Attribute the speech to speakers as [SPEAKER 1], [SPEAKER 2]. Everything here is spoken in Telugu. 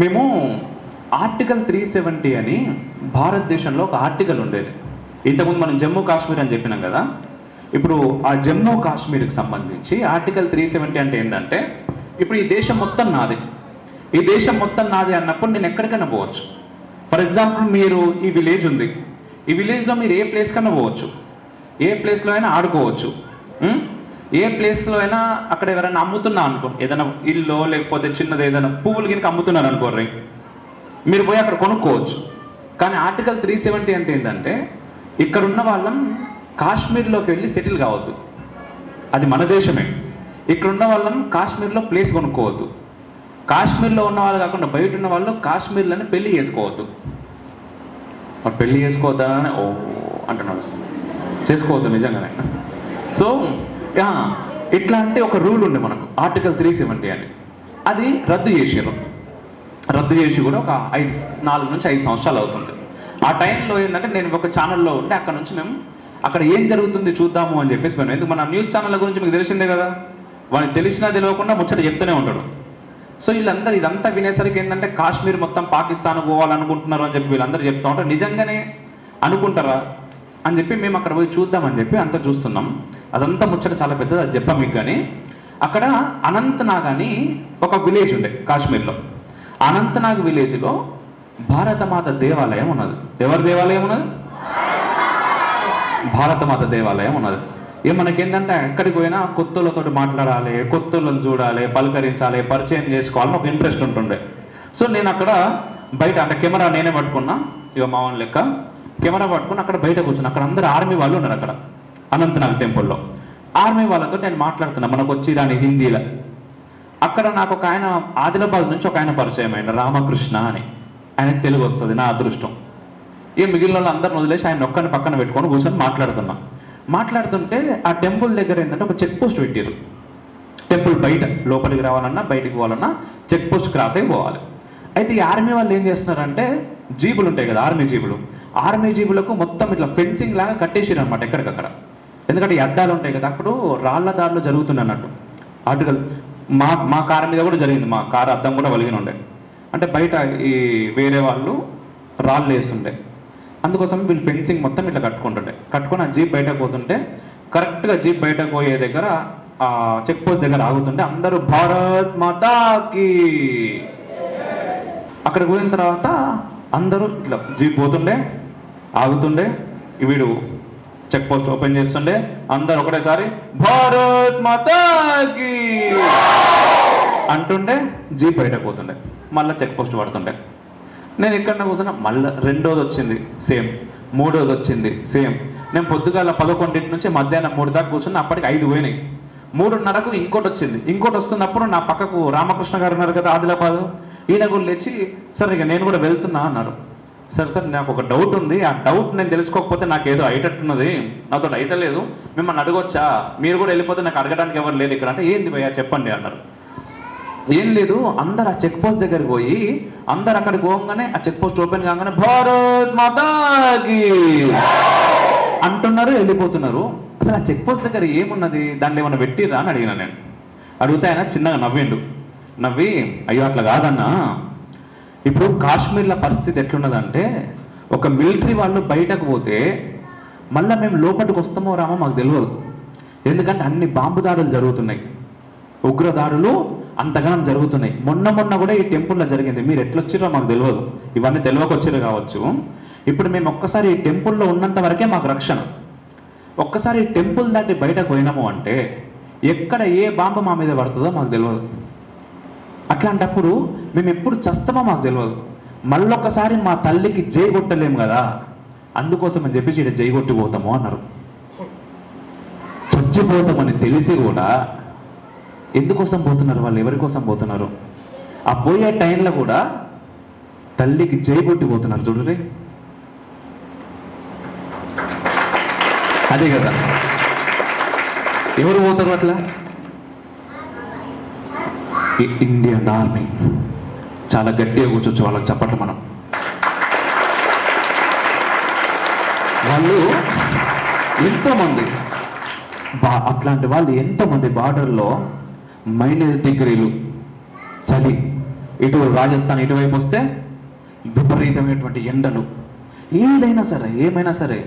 [SPEAKER 1] మేము ఆర్టికల్ త్రీ సెవెంటీ అని భారతదేశంలో ఒక ఆర్టికల్ ఉండేది. ఇంతకుముందు మనం జమ్మూ కాశ్మీర్ అని చెప్పినాం కదా. ఇప్పుడు ఆ జమ్మూ కాశ్మీర్కి సంబంధించి ఆర్టికల్ త్రీ సెవెంటీ అంటే ఏంటంటే ఇప్పుడు ఈ దేశం మొత్తం నాది. ఈ దేశం మొత్తం నాది అన్నప్పుడు నేను ఎక్కడికైనా పోవచ్చు. ఫర్ ఎగ్జాంపుల్ మీరు ఈ విలేజ్ ఉంది. ఈ విలేజ్లో మీరు ఏ ప్లేస్ కన్నా పోవచ్చు? ఏ ప్లేస్లో అయినా ఆడుకోవచ్చు. ఏ ప్లేస్లో అయినా అక్కడ ఎవరైనా అమ్ముతున్నా అనుకో ఏదైనా ఇల్లు లేకపోతే చిన్నది ఏదైనా పువ్వులు గినక అమ్ముతున్నారు అనుకోర్రి మీరు పోయి అక్కడ కొనుక్కోవచ్చు. కానీ ఆర్టికల్ త్రీ సెవెంటీ అంటే ఏంటంటే ఇక్కడ ఉన్న వాళ్ళం కాశ్మీర్లోకి వెళ్ళి సెటిల్ కావద్దు. అది మన దేశమే. ఇక్కడ ఉన్న వాళ్ళం కాశ్మీర్లో ప్లేస్ కొనుక్కోవద్దు. కాశ్మీర్లో ఉన్న వాళ్ళు కాకుండా బయట ఉన్న వాళ్ళు కాశ్మీర్లోనే పెళ్ళి చేసుకోవద్దు. మరి పెళ్ళి చేసుకోవద్దా అని ఓ అంటున్నాడు. చేసుకోవద్దు నిజంగానే. సో ఎట్లా అంటే ఒక రూల్ ఉండే మనకు ఆర్టికల్ త్రీ సెవెంటీ అని. అది రద్దు చేసారు రద్దు చేసి కూడా ఒక ఐదు నాలుగు నుంచి ఐదు సంవత్సరాలు అవుతుంది. ఆ టైంలో ఏంటంటే నేను ఒక ఛానల్లో ఉంటే అక్కడ నుంచి మేము అక్కడ ఏం జరుగుతుంది చూద్దాము అని చెప్పేసి మేము ఎందుకు మన న్యూస్ ఛానల్ గురించి మీకు తెలిసిందే కదా? వాళ్ళకి తెలిసినా తెలియకుండా ముచ్చట చెప్తూనే ఉంటాడు. సో వీళ్ళందరూ ఇదంతా వినేసరికి ఏంటంటే కాశ్మీర్ మొత్తం పాకిస్తాన్ పోవాలనుకుంటున్నారు అని చెప్పి వీళ్ళందరూ చెప్తా ఉంటారు. నిజంగానే అనుకుంటారా? అని చెప్పి మేము అక్కడ పోయి చూద్దామని చెప్పి అంతా చూస్తున్నాం. అదంతా ముచ్చట చాలా పెద్దది అది చెప్పాం మీకు కానీ అక్కడ అనంతనాగ్ అని ఒక విలేజ్ ఉండే కాశ్మీర్లో. అనంతనాగ్ విలేజ్లో భారతమాత దేవాలయం ఉన్నది. ఎవరి దేవాలయం ఉన్నది? భారతమాత దేవాలయం ఉన్నది. ఏ మనకేంటంటే ఎక్కడికి పోయినా కొత్తలతో మాట్లాడాలి కొత్తలను చూడాలి పలకరించాలి పరిచయం చేసుకోవాలని ఒక ఇంట్రెస్ట్ ఉంటుండే. సో నేను అక్కడ బయట అంటే కెమెరా నేనే పట్టుకున్నా ఇక మావన్ లెక్క. కెమెరా పట్టుకుని అక్కడ బయట కూర్చున్నా. అక్కడ అందరు ఆర్మీ వాళ్ళు ఉన్నారు అక్కడ. అనంతనాగ్ టెంపుల్లో. ఆర్మీ వాళ్ళతో నేను మాట్లాడుతున్నా మనకు వచ్చి దాని హిందీలో. అక్కడ నాకు ఒక ఆయన ఆదిలాబాద్ నుంచి ఒక ఆయన పరిచయం అయిన రామకృష్ణ అని. ఆయనకు తెలుగు వస్తుంది నా అదృష్టం. ఈ మిగిలిన వాళ్ళందరిని వదిలేసి ఆయన ఒక్కని పక్కన పెట్టుకొని కూర్చొని మాట్లాడుతున్నా. మాట్లాడుతుంటే ఆ టెంపుల్ దగ్గర ఏంటంటే ఒక చెక్ పోస్ట్ పెట్టారు టెంపుల్ బయట లోపలికి రావాలన్నా బయటికి పోవాలన్నా చెక్ పోస్ట్ క్రాస్ అయి పోవాలి. అయితే ఈ ఆర్మీ వాళ్ళు ఏం చేస్తున్నారంటే జీబులు ఉంటాయి కదా ఆర్మీ జీబులు. ఆర్మీ జీబులకు మొత్తం ఇట్లా ఫెన్సింగ్ లాగా కట్టేసారు అనమాట ఎక్కడికక్కడ. ఎందుకంటే ఈ అద్దాలు ఉంటాయి కదా అప్పుడు రాళ్ళ దారిలో జరుగుతుంది అన్నట్టు. ఆర్టికల్ మా మా కారు మీద కూడా జరిగింది మా కారు అద్దం కూడా వలిగిన ఉండే. అంటే బయట ఈ వేరే వాళ్ళు రాళ్ళు వేస్తుండే. అందుకోసం వీళ్ళు ఫెన్సింగ్ మొత్తం ఇట్లా కట్టుకుంటుండే. కట్టుకొని ఆ జీప్ బయటకు పోతుంటే కరెక్ట్గా జీప్ బయటకు పోయే దగ్గర ఆ చెక్ పోస్ట్ దగ్గర ఆగుతుంటే అందరూ భారత్ మాతాకి అక్కడ పోయిన తర్వాత అందరూ ఇట్లా జీప్ పోతుండే ఆగుతుండే వీడు చెక్ పోస్ట్ ఓపెన్ చేస్తుండే. అందరు ఒకటేసారి భారత్ మాతాకి అంటుండే జీప్ బయట పోతుండే. మళ్ళీ చెక్ పోస్ట్ పడుతుండే నేను ఇక్కడ కూర్చున్నా. మళ్ళీ రెండోది వచ్చింది సేమ్. మూడోది వచ్చింది సేమ్. నేను పొద్దుగాల పదకొండింటి నుంచి మధ్యాహ్నం మూడు దాకా కూర్చున్నా అప్పటికి ఐదు పోయినాయి. మూడున్నరకు ఇంకోటి వచ్చింది. ఇంకోటి వస్తున్నప్పుడు నా పక్కకు రామకృష్ణ గారు ఉన్నారు కదా ఆదిలాబాద్. ఈయన కూడా లేచి సరే ఇక నేను కూడా వెళ్తున్నా అన్నారు సరే సార్ నాకు ఒక డౌట్ ఉంది. ఆ డౌట్ నేను తెలుసుకోకపోతే నాకు ఏదో అయిటట్టున్నది నాతో అయితలేదు మిమ్మల్ని అడగొచ్చా? మీరు కూడా వెళ్ళిపోతే నాకు అడగడానికి ఎవరు లేదు ఇక్కడ. అంటే ఏంది భయ్యా చెప్పండి అన్నారు. ఏం లేదు అందరు ఆ చెక్ పోస్ట్ దగ్గరికి పోయి అందరు అక్కడికి పోగానే ఆ చెక్ పోస్ట్ ఓపెన్ కాగానే భారత్ మాతాకి అంటున్నారు వెళ్ళిపోతున్నారు. అసలు ఆ చెక్ పోస్ట్ దగ్గర ఏమున్నది? దాంట్లో ఏమన్నా పెట్టిరా అని అడిగిన నేను. అడిగితే ఆయన చిన్నగా నవ్విండు. నవ్వి అయ్యో అట్లా కాదన్నా. ఇప్పుడు కాశ్మీర్ల పరిస్థితి ఎట్లున్నదంటే ఒక మిలిటరీ వాళ్ళు బయటకు పోతే మళ్ళీ మేము లోపలికి వస్తామో రామో మాకు తెలియదు ఎందుకంటే అన్ని బాంబు దాడులు జరుగుతున్నాయి. ఉగ్రదాడులు అంతగానం జరుగుతున్నాయి. మొన్న మొన్న కూడా ఈ టెంపుల్లో జరిగింది. మీరు ఎట్లొచ్చిరో మాకు తెలియదు ఇవన్నీ తెలియకొచ్చిరు కావచ్చు. ఇప్పుడు మేము ఒక్కసారి ఈ టెంపుల్లో ఉన్నంత వరకే మాకు రక్షణ. ఒక్కసారి ఈ టెంపుల్ దాటి బయటకు పోయినాము అంటే ఎక్కడ ఏ బాంబు మా మీద పడుతుందో మాకు తెలియదు అట్లాంటప్పుడు మేము ఎప్పుడు చస్తామో మాకు తెలియదు మళ్ళొక్కసారి మా తల్లికి జై కొట్టలేము కదా. అందుకోసం అని చెప్పేసి ఇక్కడ జై కొట్టిపోతాము అన్నారు. చచ్చిపోతామని తెలిసి కూడా ఎందుకోసం పోతున్నారు వాళ్ళు? ఎవరి కోసం పోతున్నారు? ఆ పోయే టైంలో కూడా తల్లికి జై కొట్టి పోతున్నారు చూడరే. అదే కదా. ఎవరు పోతారు అట్లా? Indian army. చాలా గట్టిగా కూర్చోవచ్చు వాళ్ళకి చెప్పట్లు మనం. వాళ్ళు ఎంతమంది బా అట్లాంటి వాళ్ళు ఎంతమంది బార్డర్లో మైనస్ డిగ్రీలు చలి ఇటు రాజస్థాన్ ఇటువైపు వస్తే విపరీతమైనటువంటి ఎండలు. ఏదైనా సరే ఏమైనా సరే